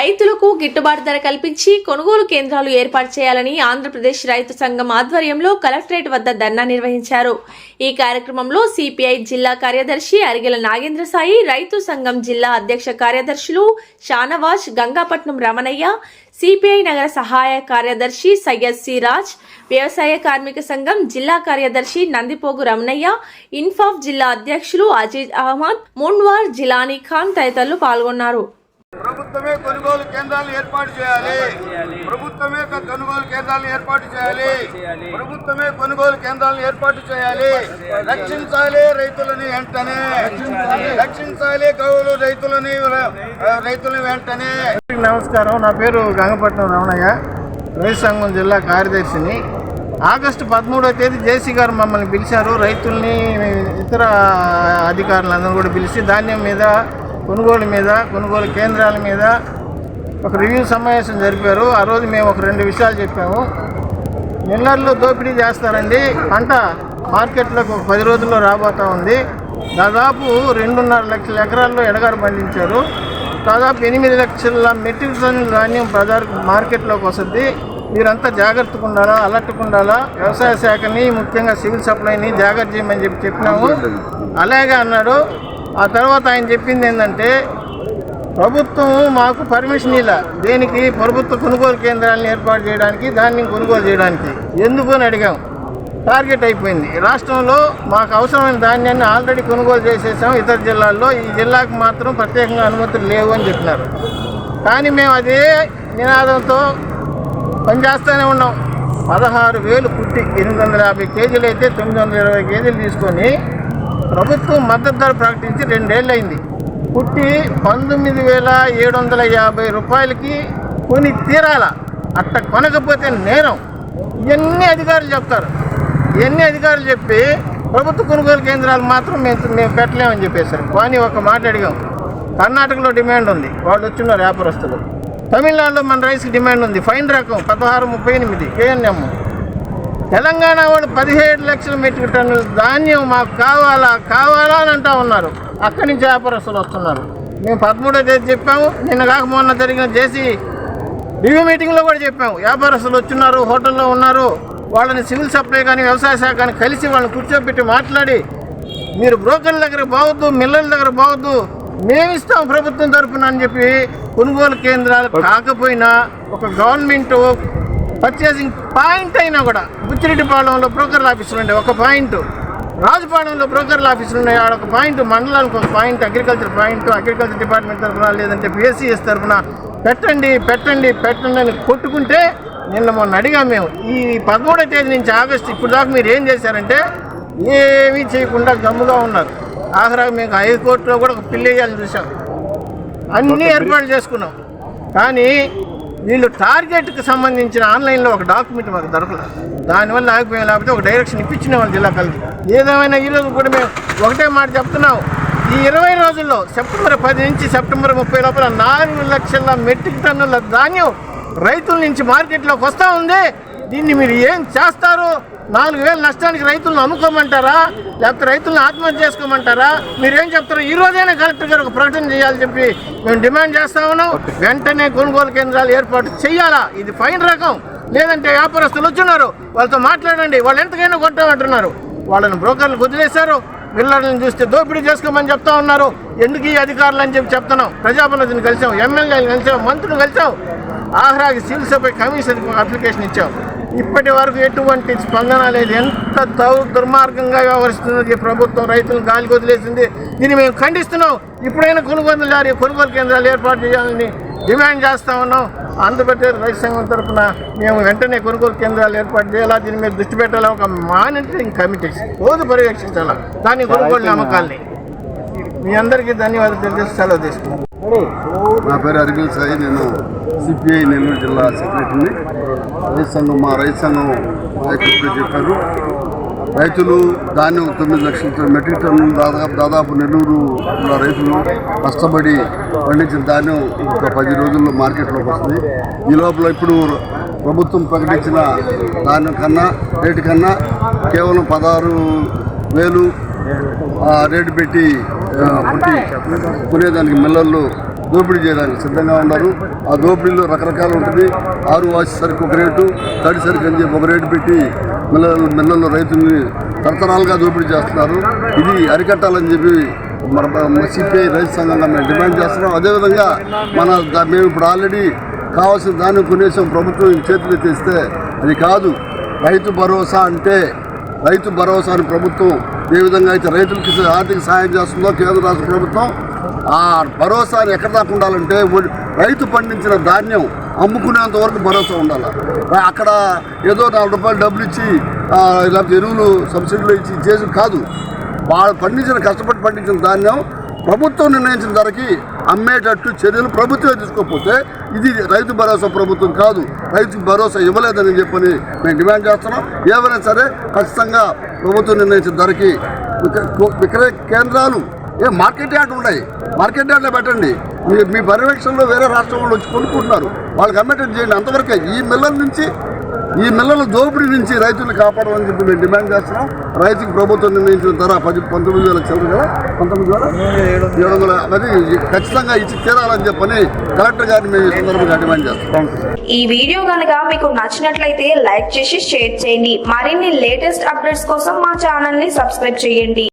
రైతులకు గిట్టుబాటు ధర కల్పించి కొనుగోలు కేంద్రాలు ఏర్పాటు చేయాలని ఆంధ్రప్రదేశ్ రైతు సంఘం ఆధ్వర్యంలో కలెక్టరేట్ వద్ద ధర్నా నిర్వహించారు. ఈ కార్యక్రమంలో సిపిఐ జిల్లా కార్యదర్శి అరిగెల నాగేంద్ర సాయి రైతు సంఘం జిల్లా అధ్యక్ష కార్యదర్శులు షానవాజ్ గంగాపట్నం రమణయ్య సిపిఐ నగర సహాయ కార్యదర్శి సయ్యద్ సిరాజ్ వ్యవసాయ కార్మిక సంఘం జిల్లా కార్యదర్శి నందిపోగు రమణయ్య ఇన్ఫాఫ్ జిల్లా అధ్యక్షులు అజీజ్ అహ్మద్ మున్వార్ జిలానీ ఖాన్ తదితరులు పాల్గొన్నారు. ప్రభుత్వమే కొనుగోలు కేంద్రాలు ఏర్పాటు చేయాలి. ప్రభుత్వమే కొనుగోలు కేంద్రాలు ఏర్పాటు చేయాలి. ప్రభుత్వమే కొనుగోలు కేంద్రాలు ఏర్పాటు చేయాలి. రక్షించాలి రైతులని వెంటనే. రక్షించాలి కవులు రైతులని రైతులని వెంటనే. నమస్కారం. నా పేరు గంగపట్నం రమణయ్య. రైతు సంఘం జిల్లా కార్యదర్శిని. ఆగస్టు పదమూడవ తేదీ జేసీ గారు మమ్మల్ని పిలిచారు. రైతుల్ని ఇతర అధికారులందరూ కూడా పిలిచి ధాన్యం మీద కొనుగోలు మీద కొనుగోలు కేంద్రాల మీద ఒక రివ్యూ సమావేశం జరిపారు. ఆ రోజు మేము ఒక రెండు విషయాలు చెప్పాము. మిల్లర్లు దోపిడీ చేస్తారండి. పంట మార్కెట్లోకి ఒక పది రోజుల్లో రాబోతా ఉంది. దాదాపు రెండున్నర లక్షల ఎకరాల్లో ఎడగారు పండించారు. దాదాపు ఎనిమిది లక్షల మెట్రిక్ టన్నుల ధాన్యం బజార్ మార్కెట్లోకి వస్తుంది. మీరంతా జాగ్రత్తగా ఉండాలా? అలర్ట్గా ఉండాలా? వ్యవసాయ శాఖని ముఖ్యంగా సివిల్ సప్లైని జాగ్రత్త చేయమని చెప్పి చెప్పినాము. అలాగే అన్నాడు. ఆ తర్వాత ఆయన చెప్పింది ఏంటంటే ప్రభుత్వం మాకు పర్మిషన్ ఇలా దేనికి? ప్రభుత్వ కొనుగోలు కేంద్రాలను ఏర్పాటు చేయడానికి ధాన్యం కొనుగోలు చేయడానికి. ఎందుకు అని అడిగాం. టార్గెట్ అయిపోయింది. రాష్ట్రంలో మాకు అవసరమైన ధాన్యాన్ని ఆల్రెడీ కొనుగోలు చేసేసాం. ఇతర జిల్లాల్లో ఈ జిల్లాకు మాత్రం ప్రత్యేకంగా అనుమతులు లేవు అని చెప్పినారు. కానీ మేము అదే నినాదంతో పనిచేస్తూనే ఉన్నాం. పదహారు వేలు పుట్టి ఎనిమిది వందల యాభై కేజీలు అయితే తొమ్మిది వందల ఇరవై కేజీలు తీసుకొని ప్రభుత్వం మద్దతు ధర ప్రకటించి రెండేళ్ళు పుట్టి పంతొమ్మిది వేల ఏడు వందల యాభై రూపాయలకి కొని తీరాల. అట్ట కొనకపోతే నేరం. ఇవన్నీ అధికారులు చెప్తారు. ఇవన్నీ అధికారులు చెప్పి ప్రభుత్వ కొనుగోలు కేంద్రాలు మాత్రం మేము మేము పెట్టలేమని చెప్పేశారు. కానీ ఒక మాట అడిగాం. కర్ణాటకలో డిమాండ్ ఉంది. వాళ్ళు వచ్చిన వ్యాపారస్తులు. తమిళనాడులో మన రైస్కి డిమాండ్ ఉంది. ఫైన్ రకం పదహారు ముప్పై ఎనిమిది కేఎన్ఎం. తెలంగాణ వాళ్ళు పదిహేడు లక్షల మెట్రిక్ టన్నుల ధాన్యం మాకు కావాలా కావాలా అని అంటా ఉన్నారు. అక్కడి నుంచి వ్యాపారస్తులు వస్తున్నారు. మేము పదమూడో తేదీ చెప్పాము. నిన్న కాక మొన్న జరిగిన జేసీ రివ్యూ మీటింగ్లో కూడా చెప్పాము. వ్యాపారస్తులు వచ్చిన్నారు హోటల్లో ఉన్నారు. వాళ్ళని సివిల్ సప్లై కానీ వ్యవసాయ శాఖ కానీ కలిసి వాళ్ళని కూర్చోబెట్టి మాట్లాడి మీరు బ్రోకర్ల దగ్గర బావద్దు మిల్లర్ల దగ్గర బావద్దు మేము ఇస్తాం ప్రభుత్వం తరఫున అని చెప్పి కొనుగోలు కేంద్రాలు కాకపోయినా ఒక గవర్నమెంట్ పర్చేసింగ్ పాయింట్ అయినా కూడా బుచ్చిరెడ్డిపాళెంలో బ్రోకర్ల ఆఫీసులు ఉండే ఒక పాయింట్. రాజుపాలెంలో బ్రోకర్ల ఆఫీసులు ఉన్నాయి ఆడ ఒక పాయింట్. మండలానికి ఒక point agriculture point. Agriculture department తరఫున లేదంటే పిఎస్సిఎస్ తరఫున పెట్టండి పెట్టండి పెట్టండి అని కొట్టుకుంటే నిన్న మొన్న అడిగాం మేము. ఈ పదమూడో తేదీ నుంచి ఆగస్టు ఇప్పుడు దాకా మీరు ఏం చేశారంటే ఏమీ చేయకుండా గమ్ముగా ఉన్నారు. ఆఖరాగా మేము హైకోర్టులో కూడా ఒక పిల్లి వేయాలని చూసాం అన్నీ ఏర్పాట్లు చేసుకున్నాం. కానీ వీళ్ళు టార్గెట్కి సంబంధించిన ఆన్లైన్లో ఒక డాక్యుమెంట్ మాకు దొరకలేదు దానివల్ల ఆగిపోయాం. లేకపోతే ఒక డైరెక్షన్ ఇప్పించిన వాళ్ళు జిల్లా కలిసి ఏదేమైనా ఈరోజు కూడా మేము ఒకటే మాట చెప్తున్నాం. ఈ ఇరవై రోజుల్లో సెప్టెంబర్ పది నుంచి సెప్టెంబర్ ముప్పై లోపల నాలుగు లక్షల మెట్రిక్ టన్నుల ధాన్యం రైతుల నుంచి మార్కెట్లోకి వస్తూ ఉంది. దీన్ని మీరు ఏం చేస్తారు? నాలుగు వేల నష్టానికి రైతులను అమ్ముకోమంటారా? లేకపోతే రైతులను ఆత్మహత్య చేసుకోమంటారా? మీరేం చెప్తారు? ఈ రోజైనా కలెక్టర్ గారు ఒక ప్రకటన చేయాలని చెప్పి మేము డిమాండ్ చేస్తా ఉన్నాం. వెంటనే కొనుగోలు కేంద్రాలు ఏర్పాటు చేయాలా? ఇది ఫైన్ రకం. లేదంటే వ్యాపారస్తులు వచ్చున్నారు. వాళ్ళతో మాట్లాడండి. వాళ్ళు ఎంతకైనా కొంటామంటున్నారు. వాళ్ళని బ్రోకర్లు వదిలేశారు మిల్లర్లను చూస్తే దోపిడీ చేసుకోమని చెప్తా ఉన్నారు. ఎందుకు ఈ అధికారులు అని చెప్పి చెప్తున్నాం. ప్రజాప్రతినిధిని కలిసాం. ఎమ్మెల్యేలు కలిసాం. మంత్రులు కలిసాం. ఆహ్రాకి సివిల్ సప్లై కమిషన్కి ఒక అప్లికేషన్ ఇచ్చాం. ఇప్పటి వరకు ఎటువంటి స్పందన లేదు. ఎంత దౌ దుర్మార్గంగా వ్యవహరిస్తున్నది ప్రభుత్వం. రైతులను గాలికి వదిలేసింది దీన్ని మేము ఖండిస్తున్నాం. ఇప్పుడైనా కొనుగోలు జారీ కొనుగోలు కేంద్రాలు ఏర్పాటు చేయాలని డిమాండ్ చేస్తా ఉన్నాం. ఆంధ్రప్రదేశ్ రైతు సంఘం తరఫున మేము వెంటనే కొనుగోలు కేంద్రాలు ఏర్పాటు చేయాలా? దీని మీద దృష్టి పెట్టాలా? ఒక మానిటరింగ్ కమిటీ రోజు పర్యవేక్షించాలా? దాని కొనుగోలు నమ్మకాలని. మీ అందరికీ ధన్యవాదాలు తెలియజేసి సెలవు తీసుకున్నాను నా పేరు అరిగిల్ సాయి. నేను సిపిఐ నెల్లూరు జిల్లా సెక్రటరీని. రైతు సంఘం మా రైతు సంఘం నాయకులు చెప్పారు. రైతులు ధాన్యం తొమ్మిది లక్షల మెట్రిక్ టన్నులు దాదాపు దాదాపు నెల్లూరు రైతులు కష్టపడి పండించిన ధాన్యం ఒక పది రోజుల్లో మార్కెట్లోకి వస్తుంది. ఈ లోపల ఇప్పుడు ప్రభుత్వం ప్రకటించిన ధాన్యం కన్నా రేటు కన్నా కేవలం పదహారు వేలు ఆ రేటు పెట్టి కొట్టి పుట్టి కొనేదానికి మిల్లర్లు దోపిడీ చేయడానికి సిద్ధంగా ఉన్నారు. ఆ దోపిడీలో రకరకాలు ఉంటుంది. ఆరు వాసి సరుకు ఒక రేటు తడి సరుకు అని చెప్పి ఒక రేటు పెట్టి మిల్లలు మిల్లల్లో రైతుల్ని తరతరాలుగా దోపిడీ చేస్తున్నారు. ఇది అరికట్టాలని చెప్పి మన సిపిఐ రైతు సంఘంగా మేము డిమాండ్ చేస్తున్నాం. అదేవిధంగా మన దా- మేము ఇప్పుడు ఆల్రెడీ కావాల్సిన దాన్ని కొనేసాం. ప్రభుత్వం చేతులు తెస్తే అది కాదు. రైతు భరోసా అంటే రైతు భరోసాని ప్రభుత్వం ఏ విధంగా అయితే రైతులకి ఆర్థిక సహాయం చేస్తుందో కేంద్ర రాష్ట్ర ప్రభుత్వం ఆ భరోసాని ఎక్కడ దాకా ఉండాలంటే రైతు పండించిన ధాన్యం అమ్ముకునేంత వరకు భరోసా ఉండాలి. అక్కడ ఏదో నాలుగు రూపాయలు డబ్బులు ఇచ్చి లేకపోతే ఎరువులు సబ్సిడీలు ఇచ్చి చేసి కాదు. వాళ్ళు పండించిన కష్టపడి పండించిన ధాన్యం ప్రభుత్వం నిర్ణయించిన ధరకి అమ్మేటట్టు చర్యలు ప్రభుత్వమే తీసుకోకపోతే ఇది రైతు భరోసా ప్రభుత్వం కాదు. రైతు భరోసా ఇవ్వలేదని చెప్పని మేము డిమాండ్ చేస్తున్నాం. ఏమైనా సరే ఖచ్చితంగా ప్రభుత్వం నిర్ణయించిన ధరకి విక్రయ కేంద్రాలు ఏ మార్కెట్ యార్డ్ ఉన్నాయి మార్కెట్ యార్డ్లో పెట్టండి. మీ మీ పర్యవేక్షణలో వేరే రాష్ట్రం వాళ్ళు వచ్చి కొనుక్కుంటున్నారు. వాళ్ళకి అమ్మేటట్టు చేయండి. అంతవరకే ఈ మిల్లల నుంచి ఈ మిల్లల దోపిడీ నుంచి రైతులు కాపాడమని చెప్పి మేము డిమాండ్ చేస్తున్నాం. రైతుకి ప్రభుత్వం నిర్ణయించిన ధర పది పంతొమ్మిది వేల చదువు కదా? పంతొమ్మిది వేల? ఏడు వందల అది ఖచ్చితంగా ఇచ్చి తీరాలని చెప్పని కలెక్టర్ గారిని మేము ఈ సందర్భంగా డిమాండ్ చేస్తాం ఈ వీడియో కనుక మీకు నచ్చినట్లయితే లైక్ చేసి షేర్ చేయండి. మరిన్ని లేటెస్ట్ అప్డేట్స్ కోసం మా ఛానల్ని సబ్స్క్రైబ్ చేయండి.